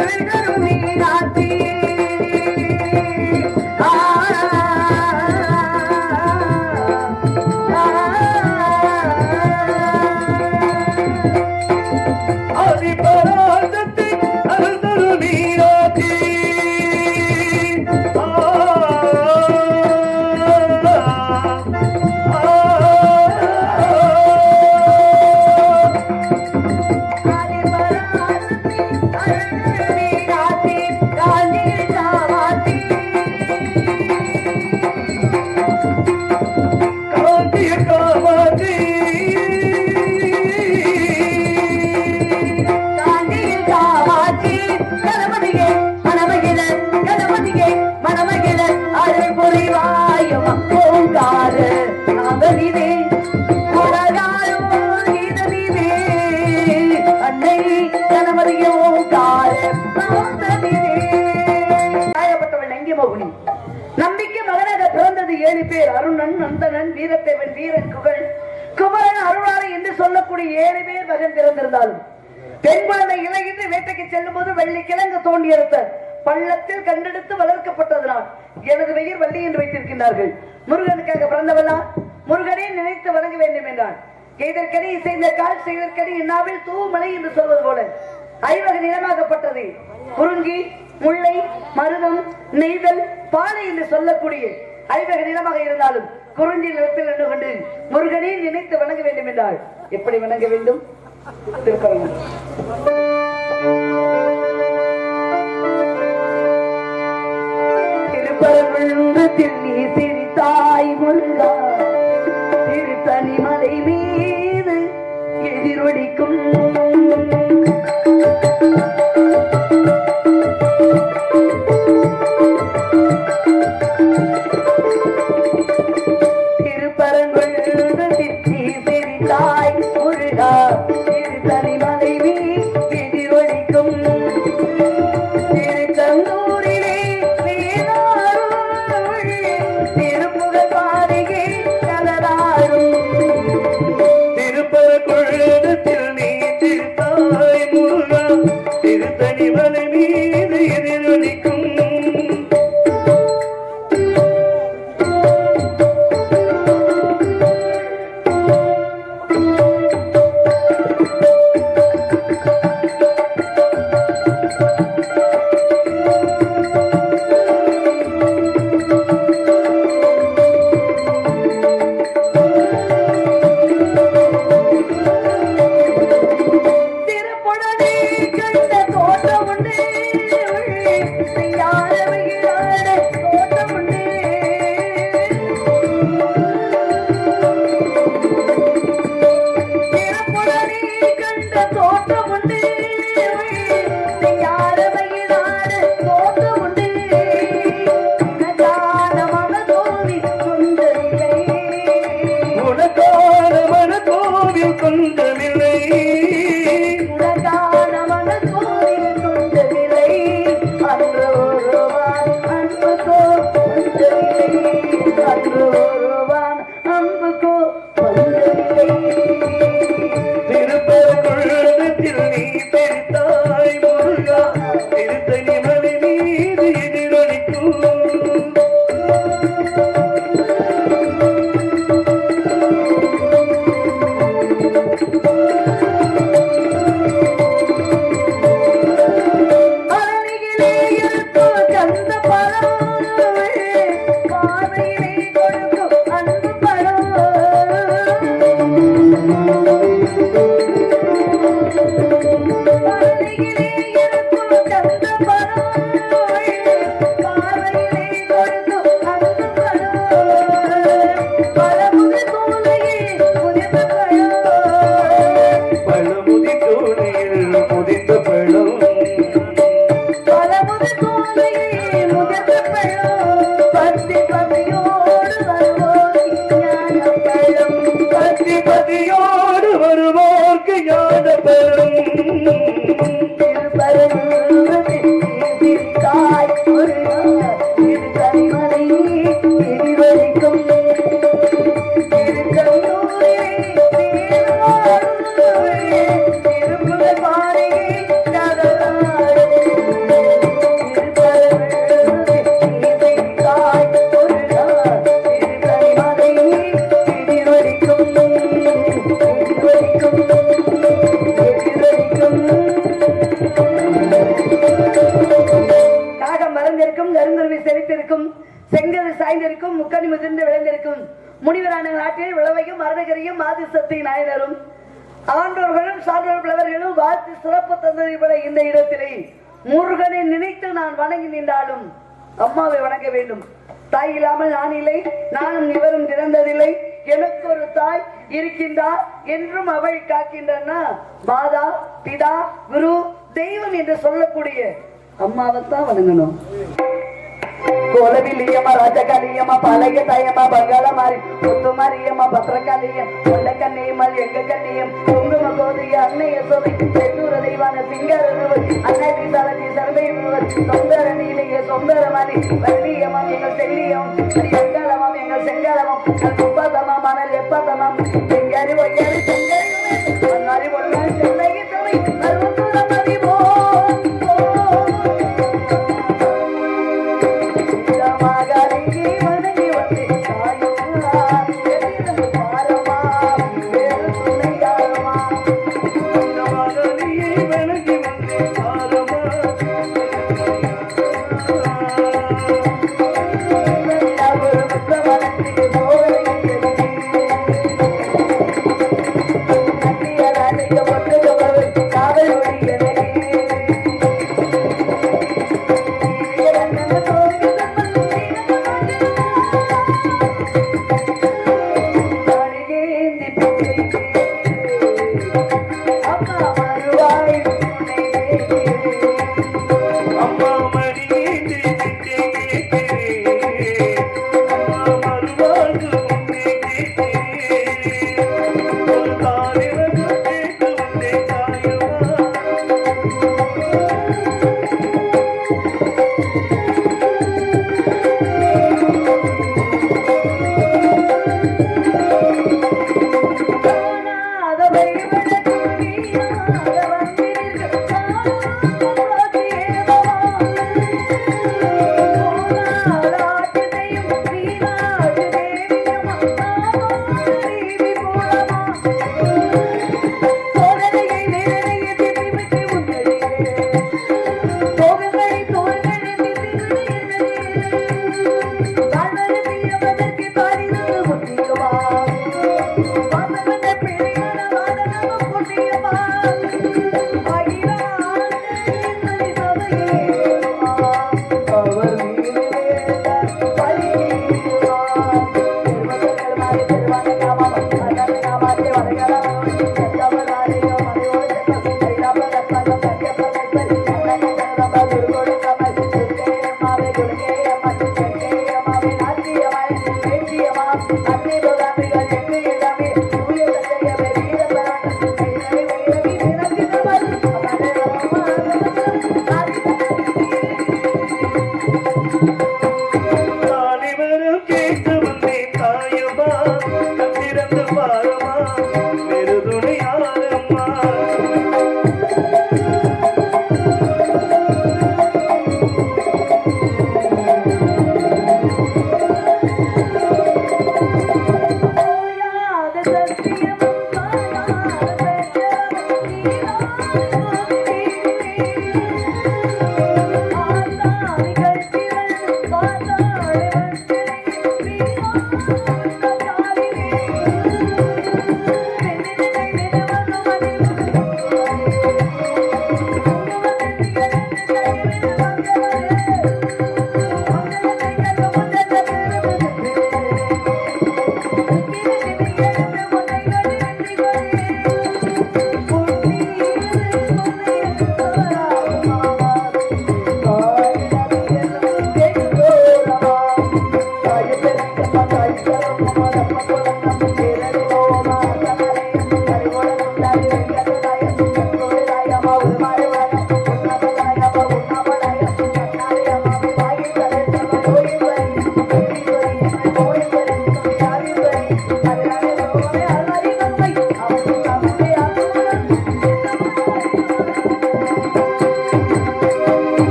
Thank you. Nandanan Veerathevan வீரன் குகழ் குமரன் அருளாளை என்று சொல்லக்கூடிய ஏழு பேர் மகன் பிறந்திருந்தாலும் பெண் குழந்தை இலையின்றி வேட்டைக்கு செல்லும் போது வெள்ளி கிழங்கு தோண்டியெடுத்த பள்ளத்தில் கண்டெடுத்து வளர்க்கப்பட்டதனால் எனது பெயர் வள்ளி என்று வைத்திருக்கின்றார்கள். முருகனுக்காக பிறந்தவளா முருகனே நினைத்து வணங்க வேண்டும் என்றான். எதற்கடி இசைந்த கால் செய்தற்கடி இன்னாவில் தூமலை என்று சொல்வது போல ஐவகை நிலமாகப்பட்டது குறுங்கி முல்லை மருதம் நெய்தல் பாலை என்று சொல்லக்கூடிய ஐவகை நிலமாக இருந்தாலும் குறிஞ்சி நிலத்தில் நின்று கொண்டு முருகனை நினைத்து வணங்க வேண்டும் என்றால் எப்படி வணங்க வேண்டும்? திருப்பரங்குன்றம் திருப்பரங்குன்றத்தில் நீ சிரித்தாய் முருகா. திருத்தனி மலை மீது எதிரொலிக்கும் அருகரையும் ஆதிசக்தி நாயனரும் ஆண்டோர்களும் சான்றோர் பிளவர்களும் வாழ்த்து சிறப்பு தந்ததை இந்த இடத்திலே. முருகனை நினைத்து நான் வணங்கி நின்றாலும் அம்மாவை வணங்க வேண்டும். தாய் இல்லாமல் நான் இல்லை நானும் இவரும் இறந்ததில்லை எனக்கு ஒரு தாய் இருக்கின்றார் என்றும் அவள் காக்கின்றனா மாதா பிதா குரு தெய்வம் என்று சொல்லக்கூடிய அம்மாவை தான் வணங்கணும். కోలవిలియమ రాజకలియమ పాలయ తయమ బంగాళ మారి ముత్తు మరియమ్మ భద్రకాళియం కొండ కన్నీయమల్ ఎంగ కన్నీయం కుంగుమ గోదియ అన్నయ్య సోమి செந்தூர தெய்வான சிங்கரனுவர் அன்னை சரதி சர்வையுவர் சொந்தர நீலைய சொந்தரமணி வள்ளியமம் எங்கள் செல்லியம் எங்களமம் எங்கள் செங்கலமம் முப்பதமம் மணல் எப்பதமம் செங்கரி ஒய்யரி செங்கரியுமே அன்னாரி ஒன்றால்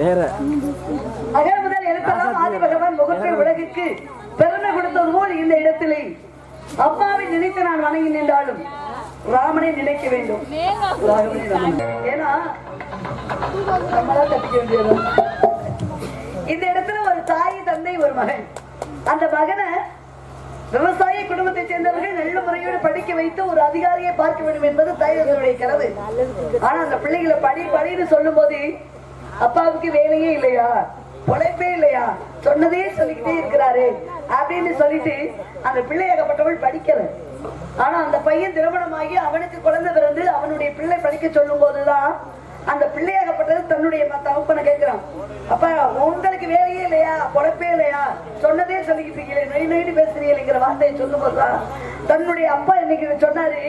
வேற. அகர முதல் எழுத்தெல்லாம் ஆதி பகவான் முகத்தை உலகிற்கு பெருமை கொடுத்தது போல் இந்த இடத்திலே அம்மாவை நினைத்து நான் வணங்கி நின்றாலும் ராமனை நினைக்க வேண்டும். ஏன்னா வேண்டியது இந்த இடத்துல ஒரு தாய் தந்தை ஒரு மகன். அந்த மகனை விவசாய குடும்பத்தைச் சேர்ந்தவர்கள் நல்ல முறையோடு படிக்க வைத்து ஒரு அதிகாரியை பார்க்க வேண்டும் என்பது தாயர்களுடைய கனவு. ஆனா அந்த பிள்ளைகளை படி படின்னு சொல்லும் போது அப்பாவுக்கு வேலையே இல்லையா? உழைப்பே இல்லையா? சொன்னதே சொல்லிக்கிட்டே இருக்கிறாரு அப்படின்னு சொல்லிட்டு அந்த பிள்ளையாகப்பட்டவள் படிக்கல. ஆனா அந்த பையன் திருமணமாகி அவனுக்கு குழந்தை பிறந்து அவனுடைய பிள்ளை படிக்க சொல்லும் போதுதான் அந்த பிள்ளையாகப்பட்டது தன்னுடைய தகப்பனை கேட்கிறான். அப்பா உங்களுக்கு வேலையே இல்லையா? பொழப்பே இல்லையா? சொன்னதே சொல்லிக்கிட்டு இருக்கீங்களே நொய் நொய்னு பேசுறீங்களேங்கிற வார்த்தையை சொல்லும் போதுதான் தன்னுடைய அப்பா இன்னைக்கு சொன்னாரு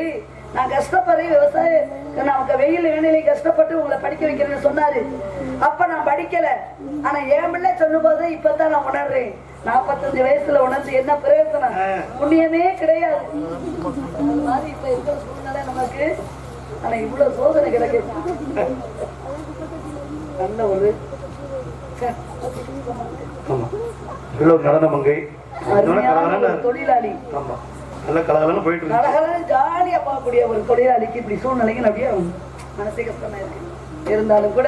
நான் கஷ்டப்படுறேன் விவசாயம் நமக்கு வெயில் வேணையில கஷ்டப்பட்டு உங்களை படிக்க வைக்கிறேன்னு சொன்னாரு. அப்ப நான் படிக்கல. ஆனா என் பிள்ளை சொல்லும் போது இப்பதான் நான் உணர்றேன். நாற்பத்தஞ்சு வயசுல உணர்ந்து என்ன பிரயோசனம் புண்ணியமே கிடையாது. நமக்கு ஆனா இவ்வளவு சோதனை கிடைக்குது நல்ல ஒரு ச்சே, ஆமா. நல்ல ஒரு நடன மங்கை நல்ல அருமையான ஒரு கலகலன்னு தொழிலாளி. ஆமா. நல்ல கலகலன்னு போயிட்டு கலகலன்னு ஜாலியா பார்க்கக்கூடிய ஒரு தொழிலாளிக்கு இப்படி சூழ்நிலைகள் அப்படியே மனசே கஷ்டமா இருக்கு. இருந்தாலும் கூட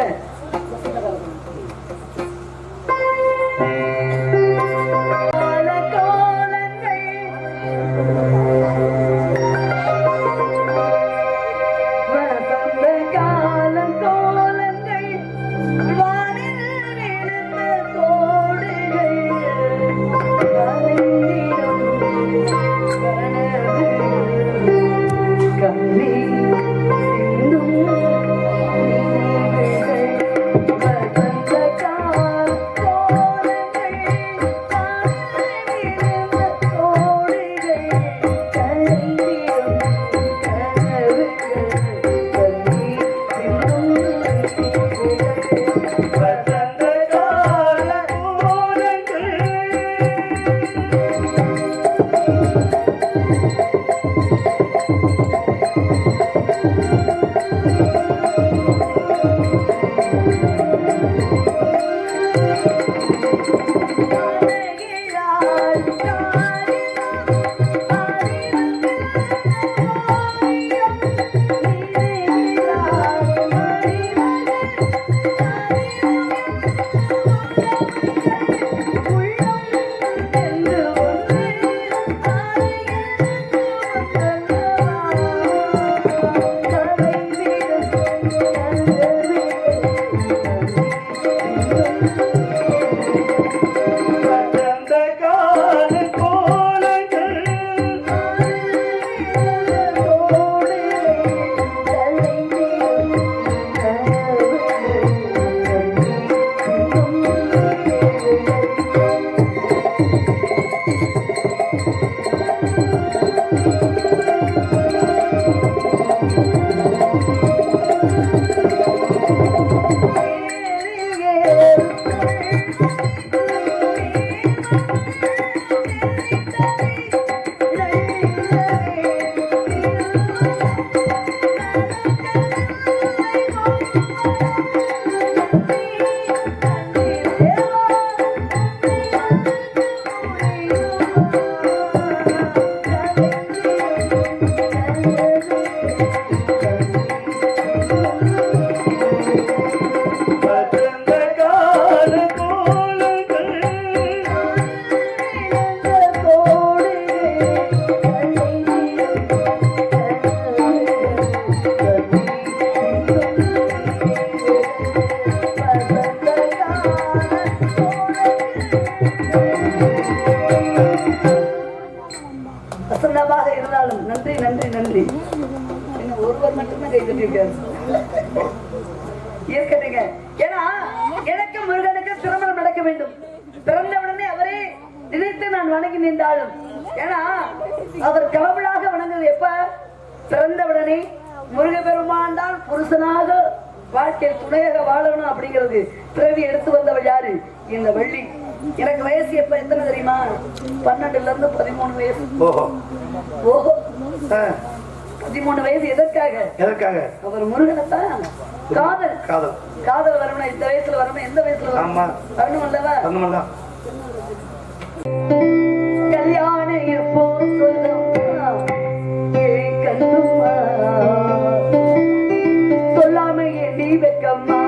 எனக்கு முருகனுக்கு திருமணம் நடக்க வேண்டும். பிறந்த உடனே அவரே நினைத்து நான் வணங்கி நின்றாலும். ஏன்னா அவர் கடவுளாக வணங்குவது எப்ப? பிறந்த உடனே முருகப்பெருமான் தான் புருஷனாக வாழ்க்கையில் துணையாக வாழணும் அப்படிங்கிறது பிறவி எடுத்து வந்தவள் யாரு? இந்த வள்ளி. எனக்கு வயசு எப்ப? எத்தனை தெரியுமா? பன்னெண்டுல இருந்து பதிமூணு வயசு. ஓஹோ. ஓஹோ. முப்பத்தி வயசு எதற்காக? எதற்காக? அவர் முருகனைத்தான். காதல். காதல். காதல் வரணும் இந்த வயசுல வரணும் எந்த வயசுல வரணும் வரணும் அல்லவா கல்யாணம் சொல்லாமையே நீ வெக்கம்மா.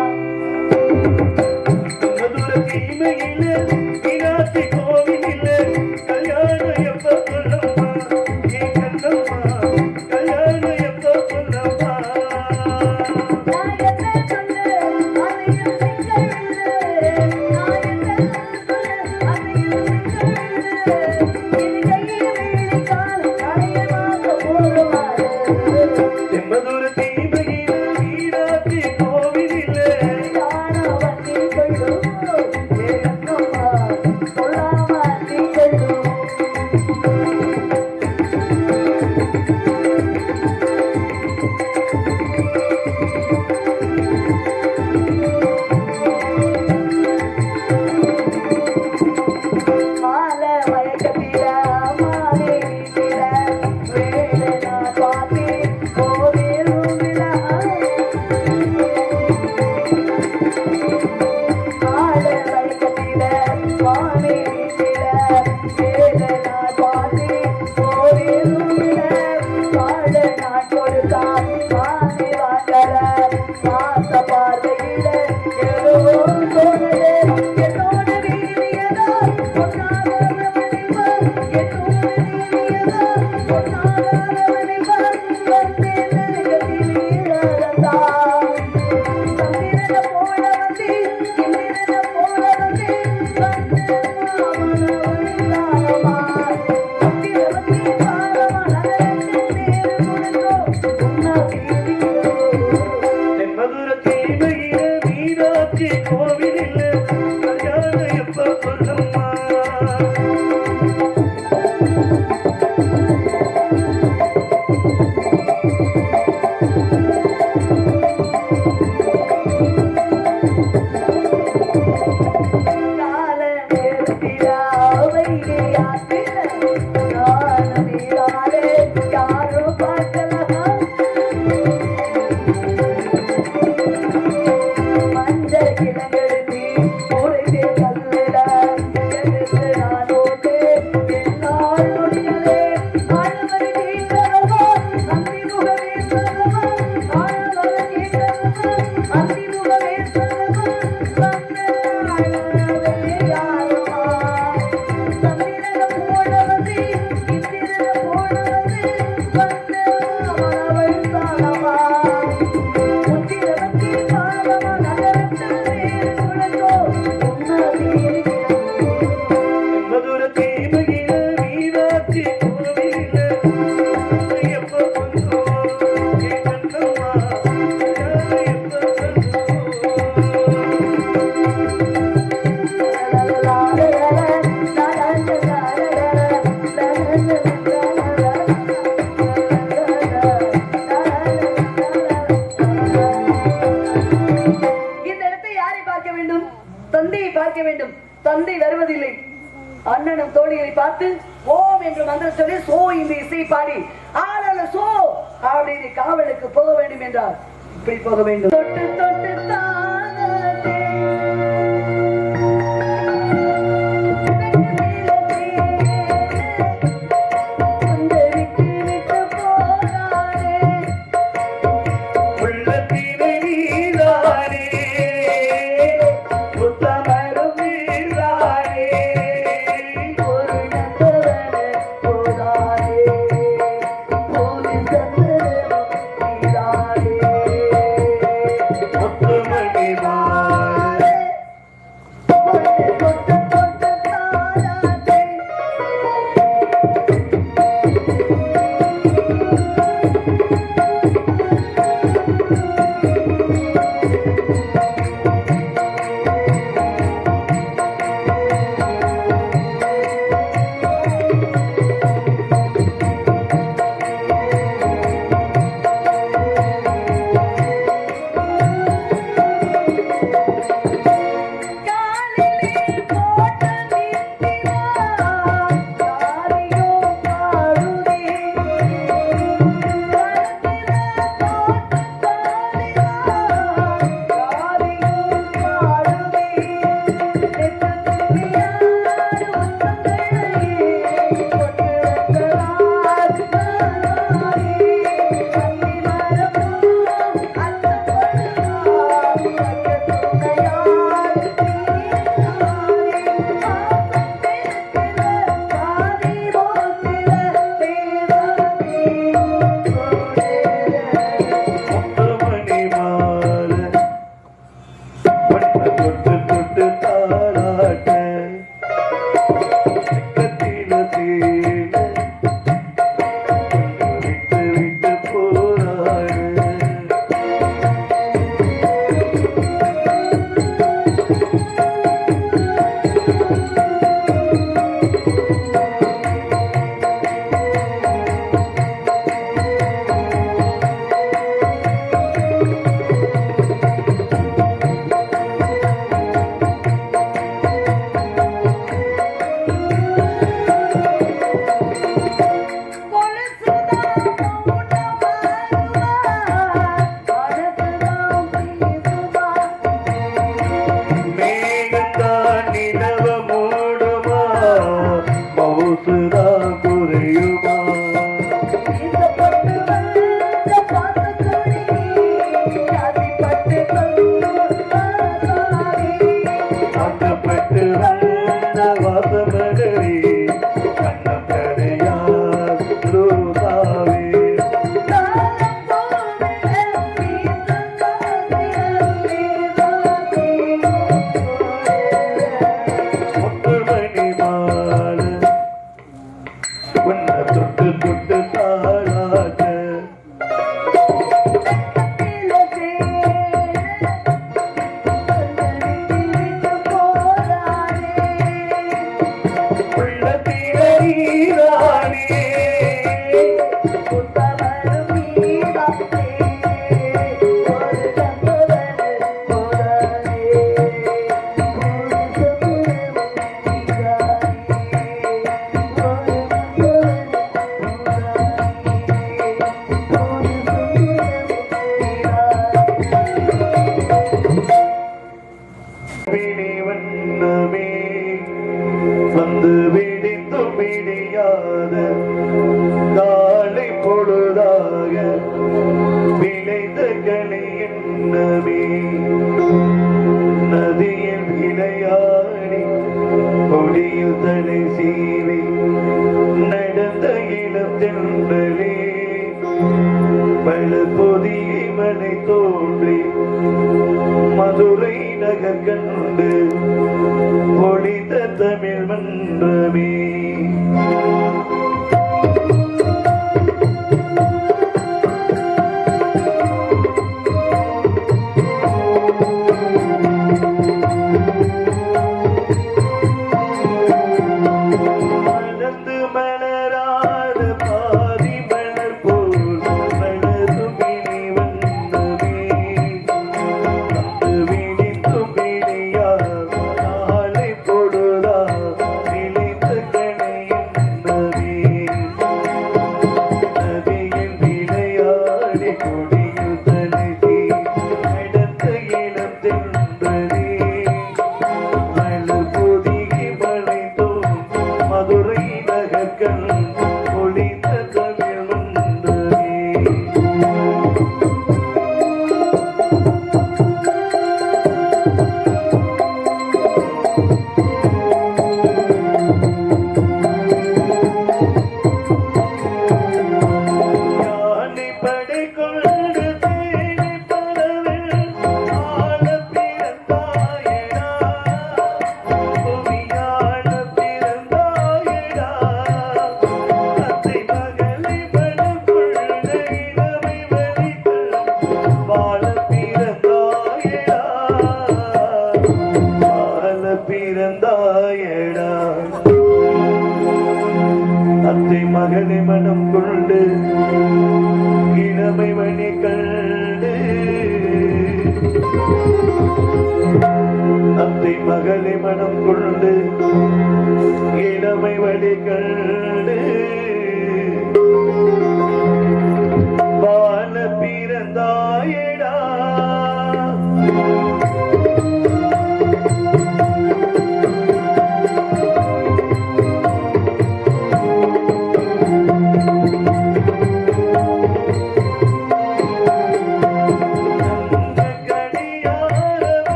தமிழ்